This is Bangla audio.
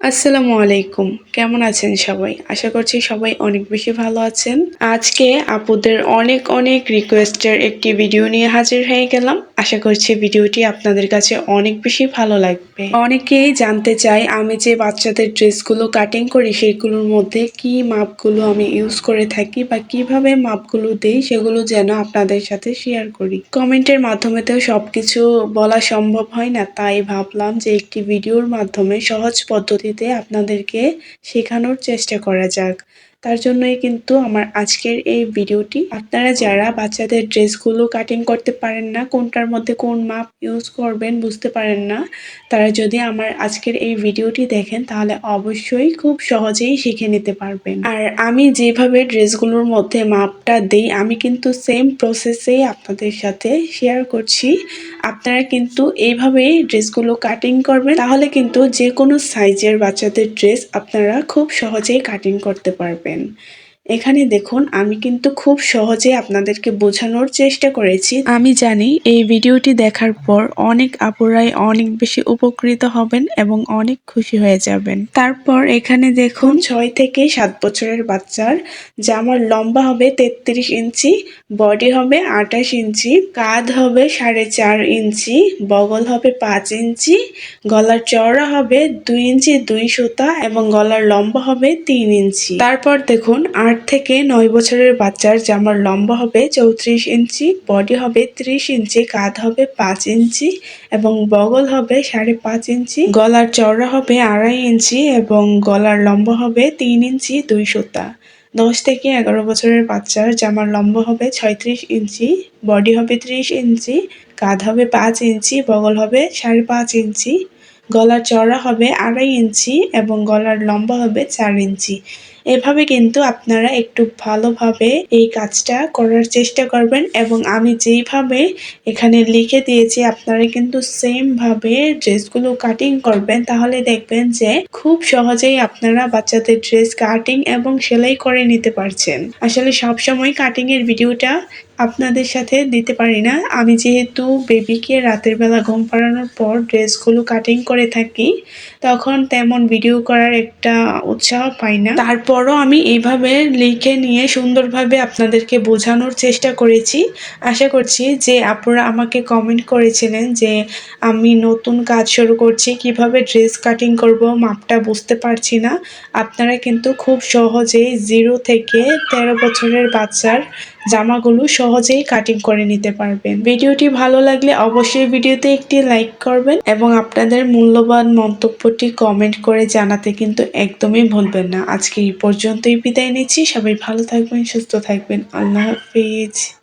আসসালামু আলাইকুম। কেমন আছেন সবাই? আশা করছি সবাই অনেক বেশি ভালো আছেন। আজকে আপুদের অনেক অনেক রিকোয়েস্টের একটি ভিডিও নিয়ে হাজির হয়ে গেলাম। আশা করছি ভিডিওটি আপনাদের কাছে অনেক বেশি ভালো লাগবে। অনেকেই জানতে চাই আমি যে বাচ্চাদের ড্রেসগুলো কাটিং করি, সেগুলোর মধ্যে কি মাপগুলো আমি ইউজ করে থাকি বা কীভাবে মাপগুলো দেই, সেগুলো যেন আপনাদের সাথে শেয়ার করি। কমেন্টের মাধ্যমে তো সবকিছু বলা সম্ভব হয় না, তাই ভাবলাম যে একটি ভিডিওর মাধ্যমে সহজ পদ্ধতিতে আপনাদেরকে শেখানোর চেষ্টা করা যাক। তার জন্যই কিন্তু আমার আজকের এই ভিডিওটি। আপনারা যারা বাচ্চাদের ড্রেসগুলো কাটিং করতে পারেন না, কোনটার মধ্যে কোন মাপ ইউজ করবেন বুঝতে পারেন না, তারা যদি আমার আজকের এই ভিডিওটি দেখেন, তাহলে অবশ্যই খুব সহজেই শিখে নিতে পারবেন। আর আমি যেভাবে ড্রেসগুলোর মধ্যে মাপটা দেই, আমি কিন্তু সেম প্রসেসেই আপনাদের সাথে শেয়ার করছি। আপনারা কিন্তু এইভাবেই ড্রেসগুলো কাটিং করবেন, তাহলে কিন্তু যে কোনো সাইজের বাচ্চাদের ড্রেস আপনারা খুব সহজেই কাটিং করতে পারবেন। And. এখানে দেখুন, আমি কিন্তু খুব সহজে আপনাদেরকে বোঝানোর চেষ্টা করেছি। আমি জানি এই ভিডিওটি দেখার পর অনেক আপুরাই অনেক বেশি উপকৃত হবেন এবং অনেক খুশি হয়ে যাবেন। তারপর এখানে দেখুন, ছয় থেকে সাত বছরের বাচ্চার জামার লম্বা হবে তেত্রিশ ইঞ্চি, বডি হবে আঠাশ ইঞ্চি, কাঁধ হবে সাড়ে চার ইঞ্চি, বগল হবে পাঁচ ইঞ্চি, গলার চওড়া হবে দুই ইঞ্চি দুই সুতা এবং গলার লম্বা হবে তিন ইঞ্চি। তারপর দেখুন আট থেকে নয় বছরের বাচ্চার জামার লম্বা হবে চৌত্রিশ ইঞ্চি, বডি হবে ত্রিশ ইঞ্চি, কাঁধ হবে পাঁচ ইঞ্চি এবং বগল হবে সাড়ে পাঁচ ইঞ্চি। গলার চওড়া হবে আড়াই ইঞ্চি এবং গলার লম্বা হবে তিন ইঞ্চি দুই সুতা। দশ থেকে এগারো বছরের বাচ্চার জামার লম্বা হবে ছয়ত্রিশ ইঞ্চি, বডি হবে ত্রিশ ইঞ্চি, কাঁধ হবে পাঁচ ইঞ্চি, বগল হবে সাড়ে পাঁচ ইঞ্চি। গলার চওড়া হবে আড়াই ইঞ্চি এবং গলার লম্বা হবে চার ইঞ্চি। এভাবে কিন্তু আপনারা একটু ভালোভাবে এই কাজটা করার চেষ্টা করবেন এবং আমি যেইভাবে এখানে লিখে দিয়েছি, আপনারা কিন্তু সেমভাবে ড্রেসগুলো কাটিং করবেন। তাহলে দেখবেন যে খুব সহজেই আপনারা বাচ্চাদের ড্রেস কাটিং এবং সেলাই করে নিতে পারছেন। আসলে সবসময় কাটিংয়ের ভিডিওটা আপনাদের সাথে দিতে পারি না। আমি যেহেতু বেবিকে রাতের বেলা ঘুম পাড়ানোর পর ড্রেসগুলো কাটিং করে থাকি, তখন তেমন ভিডিও করার একটা উৎসাহ পাই না। তারপরও আমি এইভাবে লিখে নিয়ে সুন্দরভাবে আপনাদেরকে বোঝানোর চেষ্টা করেছি। আশা করছি যে আপনারা আমাকে কমেন্ট করেছিলেন যে আমি নতুন কাজ শুরু করছি, কীভাবে ড্রেস কাটিং করব, মাপটা বুঝতে পারছি না। আপনারা কিন্তু খুব সহজেই জিরো থেকে তেরো বছরের বাচ্চার জামাগুলো সহজেই কাটিং করে নিতে পারবেন। ভিডিওটি ভালো লাগলে অবশ্যই ভিডিওতে একটি লাইক করবেন এবং আপনাদের মূল্যবান মন্তব্যটি কমেন্ট করে জানাতে কিন্তু একদমই ভুলবেন না। আজকে এই পর্যন্তই বিদায় নিচ্ছি। সবাই ভালো থাকবেন, সুস্থ থাকবেন। আল্লাহ হাফিজ।